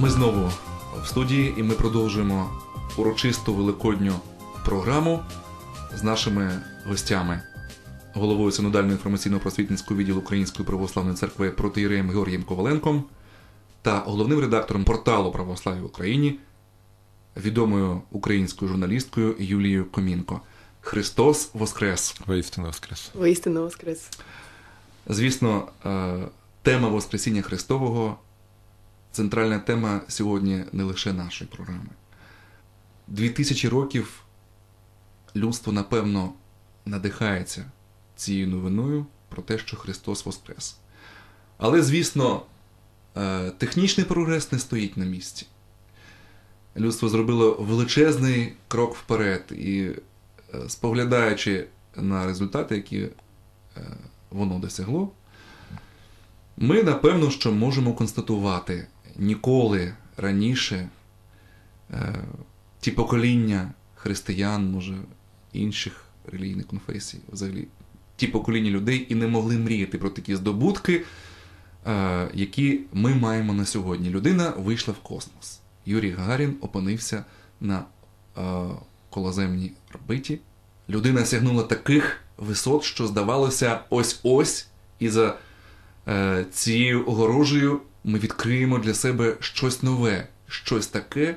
Ми знову в студії і ми продовжуємо урочисту великодню програму з нашими гостями, головою синодального інформаційно-просвітницького відділу Української православної церкви протиєреєм Георгієм Коваленком та головним редактором порталу Православ'я в Україні, відомою українською журналісткою Юлією Комінко. Христос Воскрес! Воістину Воскрес! Воістину Воскрес! Звісно, е, тема Воскресіння Христового центральна тема сьогодні не лише нашої програми. Дві тисячі років людство, напевно, надихається цією новиною про те, що Христос Воскрес. Але, звісно, е, технічний прогрес не стоїть на місці. Людство зробило величезний крок вперед і, е, споглядаючи на результати, які е, воно досягло, ми напевно що можемо констатувати, ніколи раніше е, ті покоління християн, може, інших релігійних конфесій, взагалі, ті покоління людей і не могли мріяти про такі здобутки, е, які ми маємо на сьогодні. Людина вийшла в космос. Юрій Гагарін опинився на е, колоземній орбиті. Людина сягнула таких висот, що здавалося, ось-ось, і за цією огорожею ми відкриємо для себе щось нове, щось таке,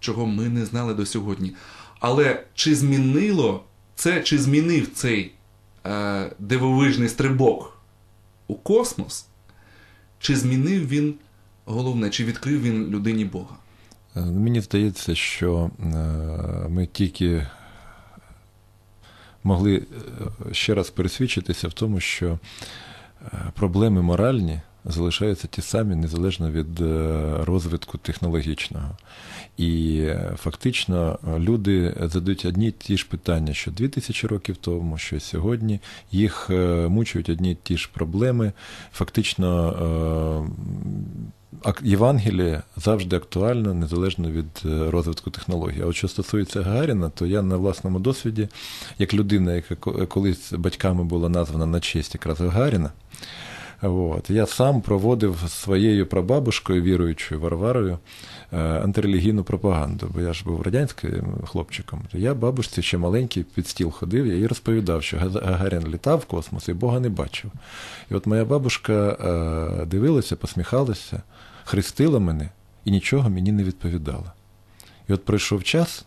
чого ми не знали до сьогодні. Але чи змінило це, чи змінив цей е, дивовижний стрибок у космос, чи змінив він головне, чи відкрив він людині Бога? Е, мені здається, що е, ми тільки могли е, ще раз пересвідчитися в тому, що проблеми моральні залишаються ті самі незалежно від розвитку технологічного. І фактично люди задають одні й ті ж питання, що 2000 років тому, що сьогодні їх мучують одні й ті ж проблеми. Фактично Євангеліє завжди актуально, незалежно від е, розвитку технологій. А от що стосується Гагаріна, то я на власному досвіді, як людина, яка колись батьками була названа на честь якраз Гагаріна, От. Я сам проводив своєю прабабушкою, віруючою Варварою, е, антирелігійну пропаганду, бо я ж був радянським хлопчиком. Я бабушці ще маленький під стіл ходив, я їй розповідав, що Гагарін літав в космос і Бога не бачив. І от моя бабушка е, дивилася, посміхалася, хрестила мене і нічого мені не відповідала. І от пройшов час,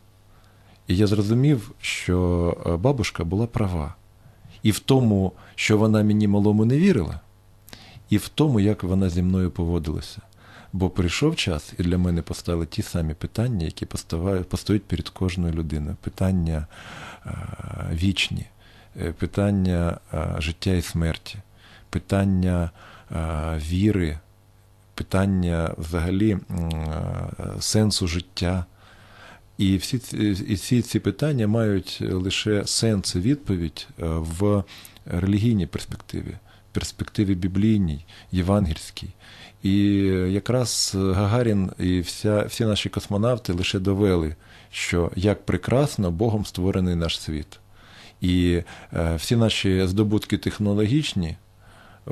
і я зрозумів, що е, бабушка була права. І в тому, що вона мені малому не вірила і в тому, як вона зі мною поводилася. Бо прийшов час, і для мене постали ті самі питання, які постають перед кожною людиною. Питання вічні, е, питання життя і смерті, питання віри, питання взагалі сенсу життя. І всі і всі ці питання мають лише сенс і відповідь е, в релігійній перспективі перспективі біблійній, євангельській. І якраз Гагарін і вся, всі наші космонавти лише довели, що як прекрасно Богом створений наш світ. І е, всі наші здобутки технологічні е,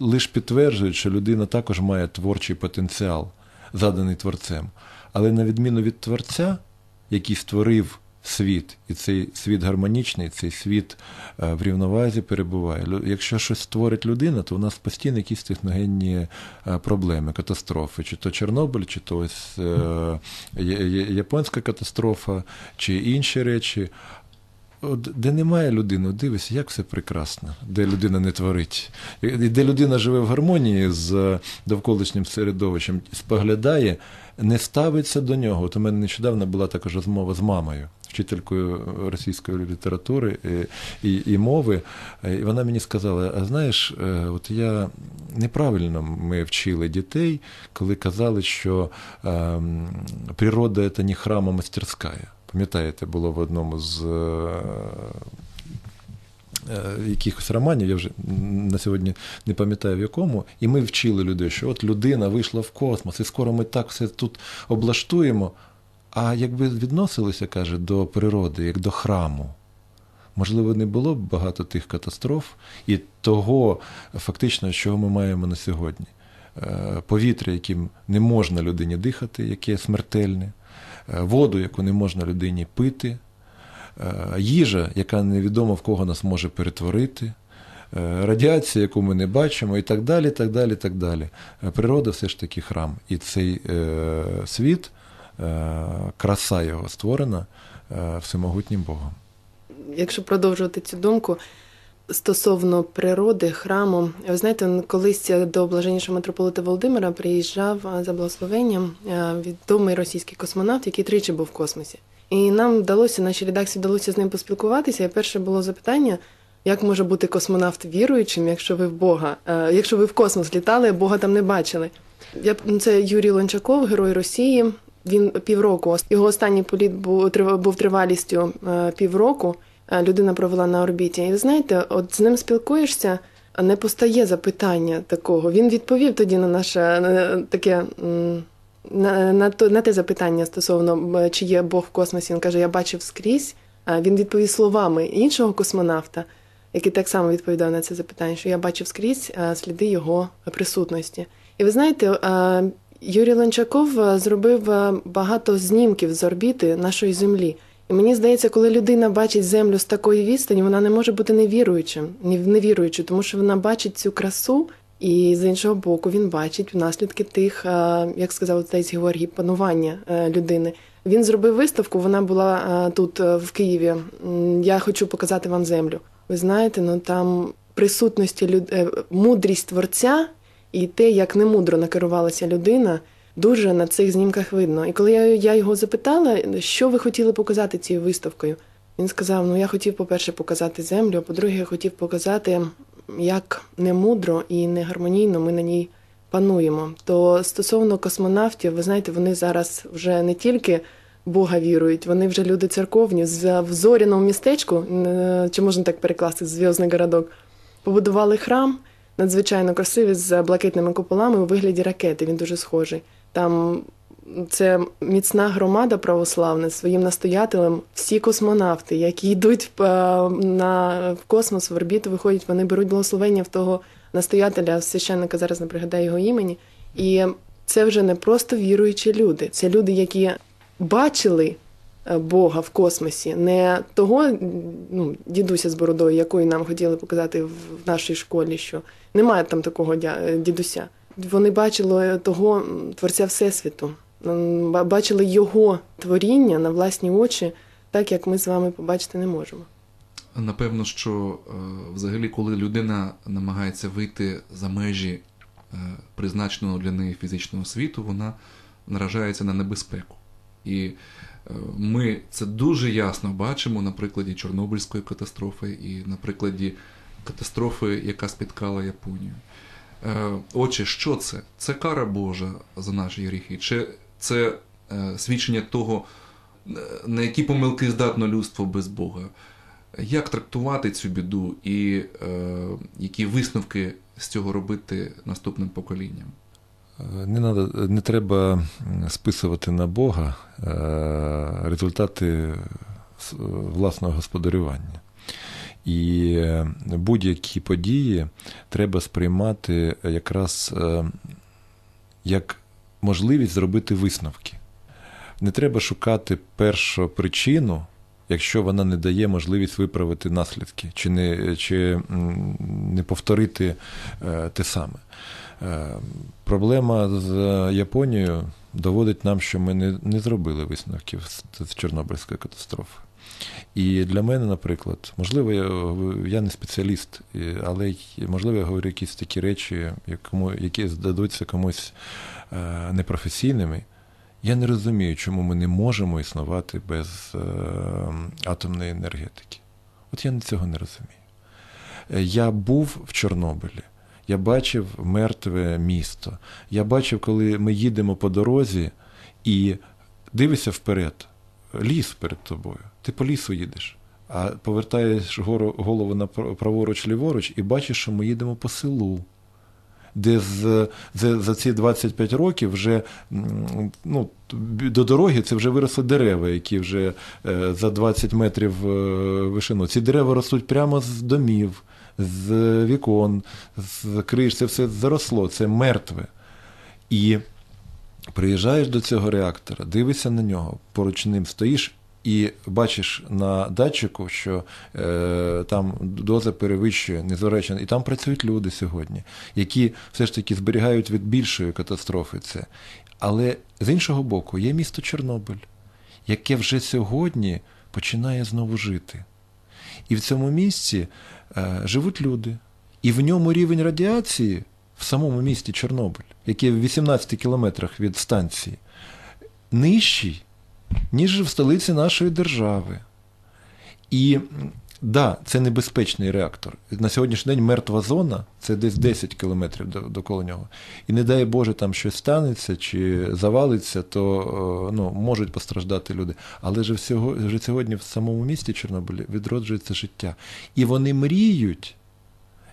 лише підтверджують, що людина також має творчий потенціал, заданий творцем. Але на відміну від творця, який створив світ, і цей світ гармонічний, цей світ е, в рівновазі перебуває. Якщо щось створить людина, то у нас постійно якісь техногенні е, проблеми, катастрофи, чи то Чорнобиль, чи то ось е, японська катастрофа, чи інші речі. От, Де немає людини, дивися, як все прекрасно, де людина не творить, і де людина живе в гармонії з довколишнім середовищем, споглядає, не ставиться до нього. От у мене нещодавно була також розмова з мамою вчителькою російської літератури і, і, і мови. І вона мені сказала: а знаєш, е, от я неправильно ми вчили дітей, коли казали, що е, природа це не храм, а мастерська. Пам'ятаєте, було в одному з. Е, якихось романів, я вже на сьогодні не пам'ятаю в якому, і ми вчили людей, що от людина вийшла в космос, і скоро ми так все тут облаштуємо. А якби відносилися, каже, до природи, як до храму, можливо, не було б багато тих катастроф і того, фактично, що ми маємо на сьогодні. повітря, яким не можна людині дихати, яке смертельне, воду, яку не можна людині пити, їжа, яка невідомо в кого нас може перетворити. Радіація, яку ми не бачимо, і так далі. так далі, так далі. Природа все ж таки храм. І цей е, світ, е, краса його створена е, всемогутнім Богом. Якщо продовжувати цю думку, Стосовно природи, храму, ви знаєте, колись до блаженнішого митрополита Володимира приїжджав за благословенням відомий російський космонавт, який тричі був в космосі. І нам вдалося, нашій редакції вдалося з ним поспілкуватися. І перше було запитання: як може бути космонавт віруючим, якщо ви в Бога, якщо ви в космос літали, а Бога там не бачили? Я це Юрій Лончаков, герой Росії. Він півроку. Його останній політ був був тривалістю півроку. Е, людина провела на орбіті. І ви знаєте, от з ним спілкуєшся, не постає запитання такого. Він відповів тоді на наше таке. На на, те запитання стосовно чи є Бог в космосі, він каже, я бачив скрізь. Він відповів словами іншого космонавта, який так само відповідав на це запитання, що я бачив скрізь сліди його присутності. І ви знаєте, Юрій Лончаков зробив багато знімків з орбіти нашої землі. І мені здається, коли людина бачить землю з такої відстані, вона не може бути невіруючим, невіруючою, тому що вона бачить цю красу, і з іншого боку, він бачить наслідки тих, як сказав отець Георгій, панування е, людини. Він зробив виставку. Вона була тут е, в Києві. Я хочу показати вам землю. Ви знаєте, ну там присутності люд... Е, мудрість творця і те, як немудро накерувалася людина дуже на цих знімках видно. І коли я його запитала, що ви хотіли показати цією виставкою, він сказав: Ну, я хотів, по-перше, показати землю, а по-друге, я хотів показати, як немудро і не гармонійно ми на ній пануємо. То стосовно космонавтів, ви знаєте, вони зараз вже не тільки. Бога вірують, вони вже люди церковні. В зоряному містечку, чи можна так перекласти, зв'язний городок, побудували храм надзвичайно красивий з блакитними куполами у вигляді ракети. Він дуже схожий. Там це міцна громада православна своїм настоятелем. Всі космонавти, які йдуть е, на в космос, в орбіту, виходять, вони беруть благословення в того настоятеля, священника зараз не пригадаю його імені. І це вже не просто віруючі люди, це люди, які бачили е, Бога в космосі, не того ну, дідуся з бородою, якої нам хотіли показати в нашій школі, що немає там такого дідуся. Вони бачили того творця Всесвіту, бачили його творіння на власні очі, так як ми з вами побачити не можемо. Напевно, що е, взагалі, коли людина намагається вийти за межі е, призначеного для неї фізичного світу, вона наражається на небезпеку. І е, ми це дуже ясно бачимо на прикладі Чорнобильської катастрофи і на прикладі катастрофи, яка спіткала Японію. Отже, що це? Це кара Божа за наші гріхи, чи це е, свідчення того, на які помилки здатно людство без Бога? Як трактувати цю біду і е, які висновки з цього робити наступним поколінням? Не надо, не треба списувати на Бога результати власного господарювання. І е, будь-які події треба сприймати якраз е, як можливість зробити висновки. Не треба шукати першу причину, якщо вона не дає можливість виправити наслідки, чи не чи не повторити е, те саме. Проблема з Японією доводить нам, що ми не не зробили висновків з Чорнобильської катастрофи. І для мене, наприклад, можливо, я не спеціаліст, але можливо, я говорю якісь такі речі, які здадуться комусь е, непрофесійними. Я не розумію, чому ми не можемо існувати без е, атомної енергетики. От я цього не розумію. Я був в Чорнобилі, я бачив мертве місто. Я бачив, коли ми їдемо по дорозі і дивишся вперед, ліс перед тобою ти по лісу їдеш, а повертаєш голову на праворуч ліворуч і бачиш, що ми їдемо по селу. Де з, за, за ці 25 років вже ну, до дороги це вже виросли дерева, які вже е, за 20 метрів е, вишину. Ці дерева ростуть прямо з домів, з вікон, з криш, це все заросло, це мертве. І приїжджаєш до цього реактора, дивишся на нього, поруч ним стоїш. І бачиш на датчику, що е, там доза перевищує незважаючи, і там працюють люди сьогодні, які все ж таки зберігають від більшої катастрофи це. Але з іншого боку, є місто Чорнобиль, яке вже сьогодні починає знову жити. І в цьому місці е, живуть люди. І в ньому рівень радіації в самому місті Чорнобиль, який в 18 кілометрах від станції, нижчий, ніж в столиці нашої держави. І да, це небезпечний реактор. На сьогоднішній день мертва зона це десь 10 кілометрів довкола нього. І не дай Боже, там щось станеться чи завалиться, то ну, можуть постраждати люди. Але вже, всього, вже сьогодні в самому місті Чорнобилі відроджується життя. І вони мріють.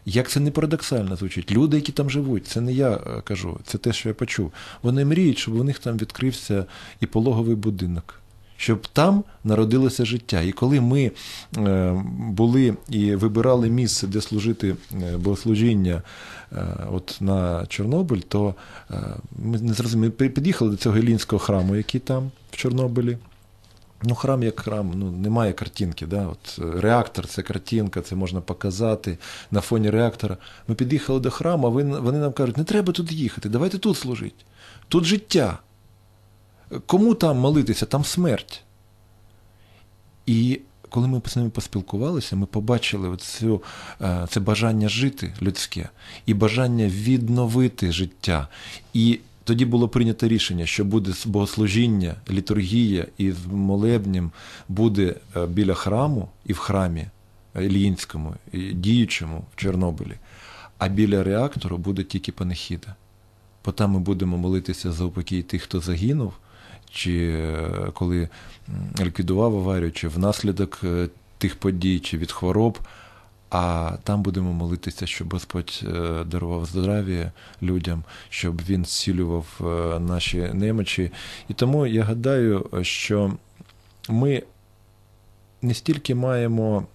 Як це не парадоксально звучить? Люди, які там живуть, це не я е, кажу, це те, що я почув. Вони мріють, щоб у них там відкрився і пологовий будинок, щоб там народилося життя. І коли ми е, були і вибирали місце, де служити е, богослужіння от на Чорнобиль, то ми не зрозуміли, під'їхали до цього Ілінського храму, який там в Чорнобилі. Ну, храм як храм, ну немає картинки. Да? От е, Реактор це картинка, це можна показати на фоні реактора. Ми під'їхали до храму, а вони нам кажуть, не треба туди їхати, давайте тут служити. Тут життя. Кому там молитися? Там смерть. І коли ми з ними поспілкувалися, ми побачили оцю, е, це бажання жити людське і бажання відновити життя. І тоді було прийнято рішення, що буде богослужіння, літургія і з молебнем буде е, біля храму і в храмі Ільїнському, діючому в Чорнобилі, а біля реактору буде тільки панихіда. Бо там ми будемо молитися за упокій тих, хто загинув, чи е, коли ліквідував аварію, чи внаслідок е, тих подій, чи від хвороб. А там будемо молитися, щоб Господь е, дарував здоров'я людям, щоб він зцілював е, наші немочі. І тому я гадаю, що ми не стільки маємо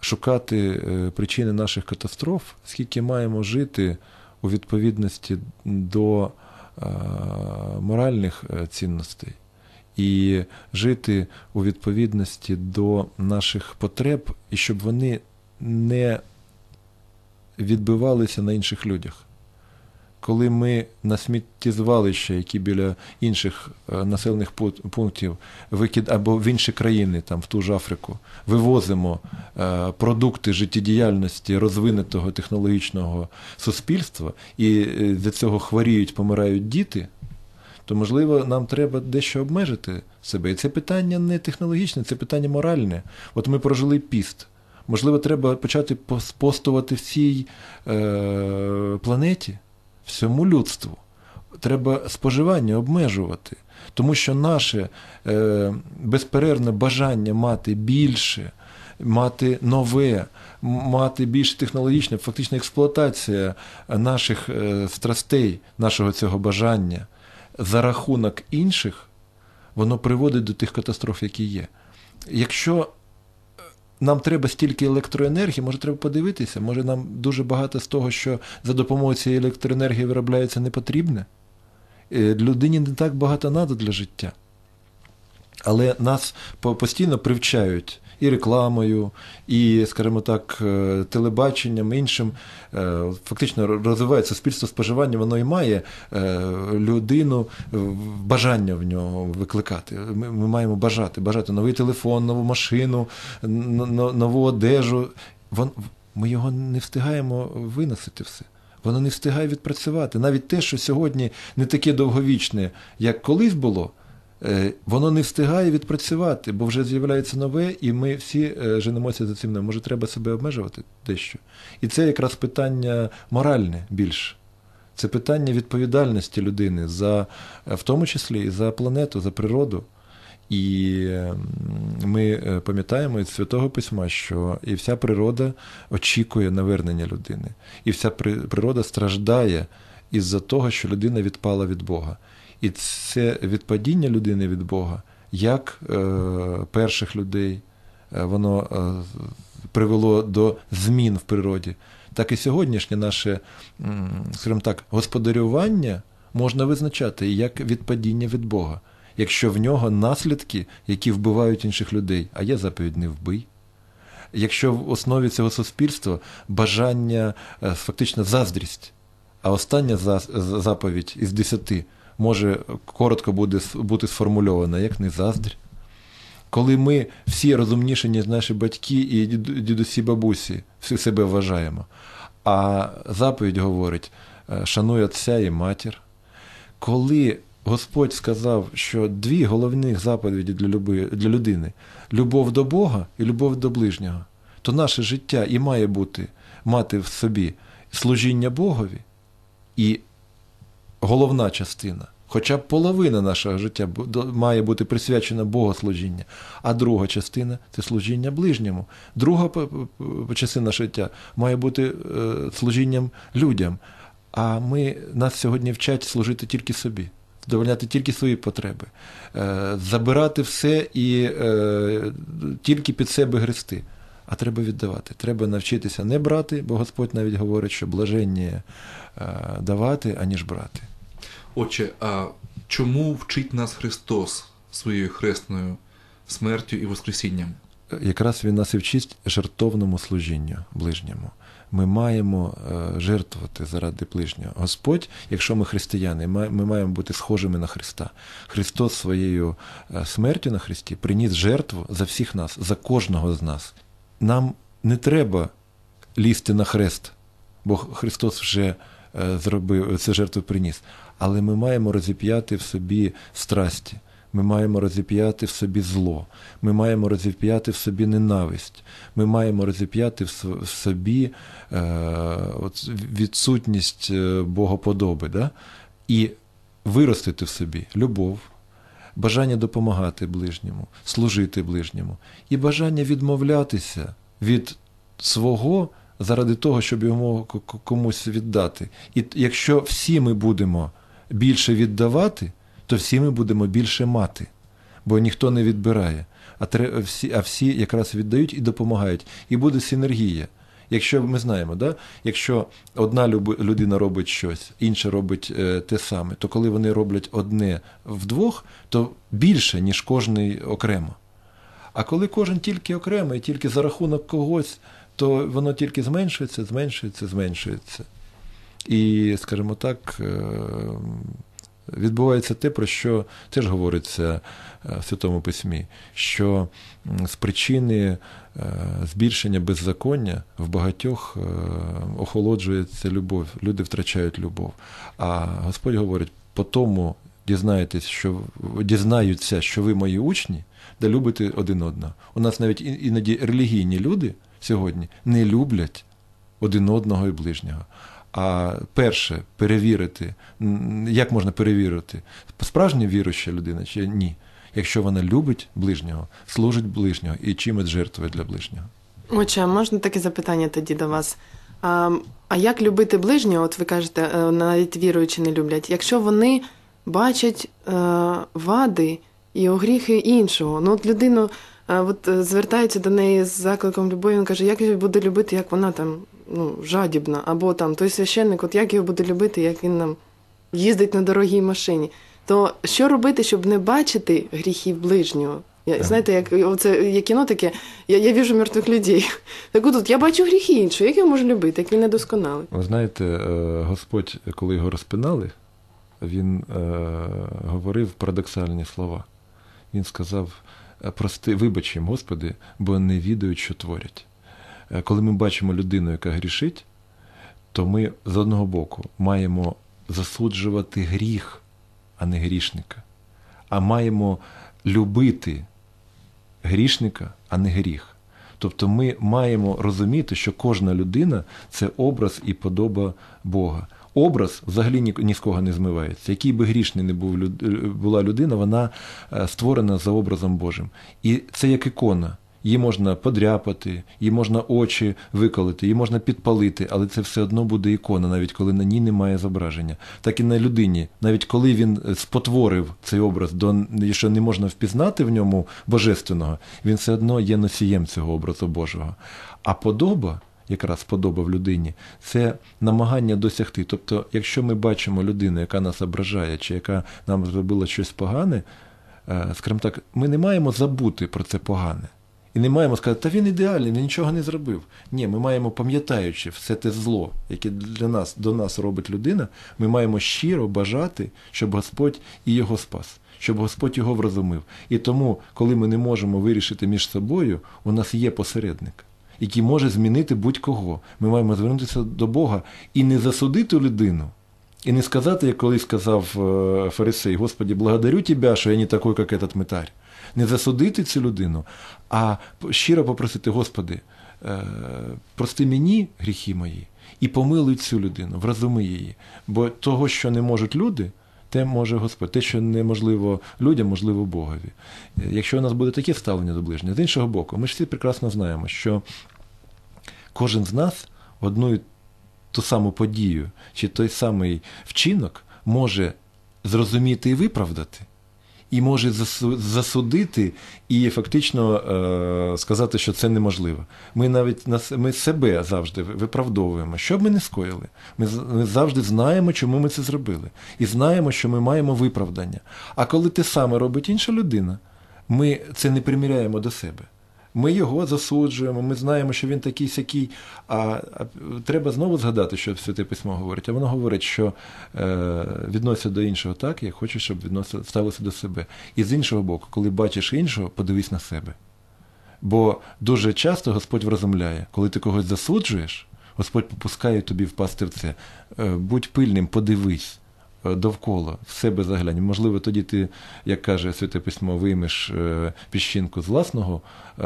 шукати е, причини наших катастроф, скільки маємо жити у відповідності до моральних цінностей. І жити у відповідності до наших потреб, і щоб вони не відбивалися на інших людях. Коли ми на сміттєзвалища, які біля інших е, населених пунктів викид або в інші країни, там в ту ж Африку, вивозимо е, продукти життєдіяльності розвинутого технологічного суспільства, і е, за цього хворіють, помирають діти, то можливо нам треба дещо обмежити себе. І це питання не технологічне, це питання моральне. От ми прожили піст. Можливо, треба почати постувати всій е, планеті, всьому людству. Треба споживання обмежувати, тому що наше е, безперервне бажання мати більше, мати нове, мати більш технологічне, фактично експлуатація наших е, страстей, нашого цього бажання за рахунок інших, воно приводить до тих катастроф, які є. Якщо нам треба стільки електроенергії, може треба подивитися, може нам дуже багато з того, що за допомогою цієї електроенергії виробляється, не потрібне. Е, людині не так багато треба для життя. Але нас постійно привчають і рекламою, і, скажімо так, е, телебаченням, іншим. Е, фактично розвивається суспільство споживання, воно і має е, людину бажання в нього викликати. Ми, ми маємо бажати, бажати новий телефон, нову машину, нову одежу. Вон, Ми його не встигаємо виносити все. Воно не встигає відпрацювати. Навіть те, що сьогодні не таке довговічне, як колись було. Е, воно не встигає відпрацювати, бо вже з'являється нове, і ми всі е, женемося за цим. Може, треба себе обмежувати дещо. І це якраз питання моральне більше. Це питання відповідальності людини, за, в тому числі і за планету, за природу. І ми е, пам'ятаємо із Святого Письма, що і вся природа очікує навернення людини, і вся природа страждає із-за того, що людина відпала від Бога. І це відпадіння людини від Бога, як е, перших людей, е, воно е, привело до змін в природі, так і сьогоднішнє наше, скажімо так, господарювання можна визначати як відпадіння від Бога, якщо в нього наслідки, які вбивають інших людей, а є заповідь не вбий. Якщо в основі цього суспільства бажання, е, фактично заздрість, а остання заповідь із десяти може коротко буде бути сформульована як не заздрь. Коли ми всі розумніші, ніж наші батьки і дідусі бабусі, всі себе вважаємо. А заповідь говорить: е, шануй отця і матір. Коли Господь сказав, що дві головних заповіді для люби, для людини любов до Бога і любов до ближнього, то наше життя і має бути мати в собі служіння Богові і головна частина. Хоча б половина нашого життя має бути присвячена Богослужіння, а друга частина це служіння ближньому. Друга частина життя має бути е, служінням людям. А ми нас сьогодні вчать служити тільки собі, задовольняти тільки свої потреби, е, забирати все і е, тільки під себе грести. А треба віддавати. Треба навчитися не брати, бо Господь навіть говорить, що блаженніє давати, аніж брати. Отче, а чому вчить нас Христос своєю хресною смертю і Воскресінням? Якраз Він нас і вчить жертовному служінню ближньому. Ми маємо е, жертвувати заради ближнього. Господь, якщо ми християни, ми маємо бути схожими на Христа. Христос своєю е, смертю на Христі приніс жертву за всіх нас, за кожного з нас. Нам не треба лізти на хрест, бо Христос вже зробив цю жертву приніс але ми маємо розіп'яти в собі страсті. Ми маємо розіп'яти в собі зло, ми маємо розіп'яти в собі ненависть, ми маємо розіп'яти в собі е, от, відсутність е, богоподоби, да? і виростити в собі любов, бажання допомагати ближньому, служити ближньому, і бажання відмовлятися від свого заради того, щоб йому комусь віддати. І якщо всі ми будемо більше віддавати, то всі ми будемо більше мати, бо ніхто не відбирає. А всі а всі якраз віддають і допомагають. І буде синергія. Якщо ми знаємо, да? якщо одна людина робить щось, інша робить е, те саме, то коли вони роблять одне вдвох, то більше, ніж кожний окремо. А коли кожен тільки окремо і тільки за рахунок когось, то воно тільки зменшується, зменшується, зменшується. І, скажімо так, е, відбувається те, про що теж говориться е, в Святому Письмі, що з причини е, збільшення беззаконня в багатьох охолоджується любов, люди втрачають любов. А Господь говорить, по тому дізнаєтесь, що дізнаються, що ви мої учні, де любите один одного. У нас навіть іноді релігійні люди сьогодні не люблять один одного і ближнього. А перше перевірити, як можна перевірити, справжня віруюча людина чи ні, якщо вона любить ближнього, служить ближнього і чимось жертвує для ближнього. Отже, можна таке запитання тоді до вас. А а як любити ближнього? От ви кажете, е, навіть віруючі не люблять, якщо вони бачать е, вади і огріхи іншого. Ну, от людину от, е, звертається до неї з закликом любові, він каже, як я буду любити, як вона там ну, жадібна, або там той священник, от як його буде любити, як він нам їздить на дорогій машині. То що робити, щоб не бачити гріхів ближнього? Я, Знаєте, як оце є кіно таке, я я віжу мертвих людей. Так от я бачу гріхи іншого, як я можу любити, як він недосконалий. Ви знаєте, е, Господь, коли його розпинали, він е, говорив парадоксальні слова. Він сказав: прости, вибач їм, Господи, бо не відають, що творять. Е, коли ми бачимо людину, яка грішить, то ми з одного боку маємо засуджувати гріх, а не грішника, а маємо любити грішника, а не гріх. Тобто ми маємо розуміти, що кожна людина це образ і подоба Бога. Образ взагалі ні, з кого не змивається. Який би грішний не був була людина, вона е, створена за образом Божим. І це як ікона. Її можна подряпати, її можна очі виколити, її можна підпалити, але це все одно буде ікона, навіть коли на ній немає зображення. Так і на людині, навіть коли він спотворив цей образ, до що не можна впізнати в ньому божественного, він все одно є носієм цього образу Божого. А подоба, якраз подоба в людині, це намагання досягти. Тобто, якщо ми бачимо людину, яка нас ображає, чи яка нам зробила щось погане, е, скажімо так, ми не маємо забути про це погане. І не маємо сказати, та він ідеальний, він нічого не зробив. Ні, ми маємо, пам'ятаючи все те зло, яке для нас до нас робить людина, ми маємо щиро бажати, щоб Господь і його спас, щоб Господь його врозумив. І тому, коли ми не можемо вирішити між собою, у нас є посередник, який може змінити будь-кого. Ми маємо звернутися до Бога і не засудити людину. І не сказати, як колись сказав е, фарисей, Господі, благодарю Тебе, що я не такий, як этот митарь не засудити цю людину, а щиро попросити, Господи, е, прости мені гріхи мої і помилуй цю людину, вразуми її. Бо того, що не можуть люди, те може Господь. Те, що неможливо людям, можливо Богові. Якщо у нас буде таке ставлення до ближнього, з іншого боку, ми ж всі прекрасно знаємо, що кожен з нас одну і ту саму подію чи той самий вчинок може зрозуміти і виправдати і може засудити і фактично е, сказати, що це неможливо. Ми навіть ми себе завжди виправдовуємо. Що б ми не скоїли? Ми, ми завжди знаємо, чому ми це зробили, і знаємо, що ми маємо виправдання. А коли те саме робить інша людина, ми це не приміряємо до себе. Ми його засуджуємо, ми знаємо, що він такий сякий. А, а треба знову згадати, що Святе Письмо говорить. А воно говорить, що е, відноситься до іншого так, як хочеш, щоб відноситься, ставилося до себе. І з іншого боку, коли бачиш іншого, подивись на себе. Бо дуже часто Господь врозумляє, коли ти когось засуджуєш, Господь попускає тобі впасти в це. Е, будь пильним, подивись. Е, довкола, в себе заглянь. Можливо, тоді ти, як каже Святе Письмо, виймеш е, піщинку з власного, е,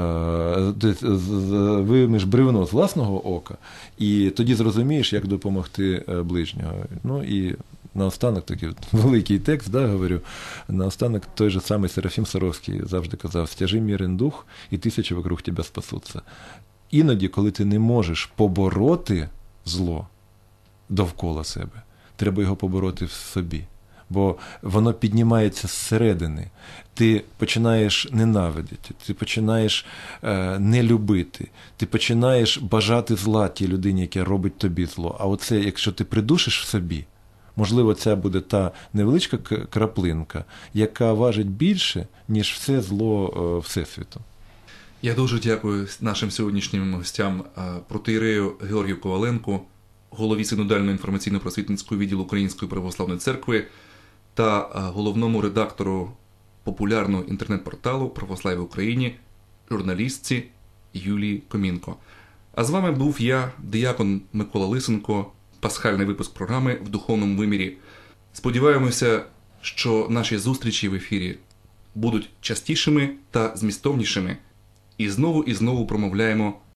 виймеш бревно з власного ока, і тоді зрозумієш, як допомогти ближнього. Ну і наостанок такий великий текст, да, говорю. Наостанок той же самий Серафім Саровський завжди казав: стяжи мірен дух, і тисячі вокруг тебе спасуться. Іноді, коли ти не можеш побороти зло довкола себе треба його побороти в собі. Бо воно піднімається зсередини. Ти починаєш ненавидіти, ти починаєш е, не любити, ти починаєш бажати зла тій людині, яка робить тобі зло. А оце, якщо ти придушиш в собі, можливо, це буде та невеличка краплинка, яка важить більше, ніж все зло е, Всесвіту. Я дуже дякую нашим сьогоднішнім гостям е, протирею Георгію Коваленку голові синодального інформаційно-просвітницького відділу Української православної церкви та е, головному редактору популярного інтернет-порталу Православ'я в Україні, журналістці Юлії Комінко. А з вами був я, диякон Микола Лисенко, пасхальний випуск програми в духовному вимірі. Сподіваємося, що наші зустрічі в ефірі будуть частішими та змістовнішими. І знову і знову промовляємо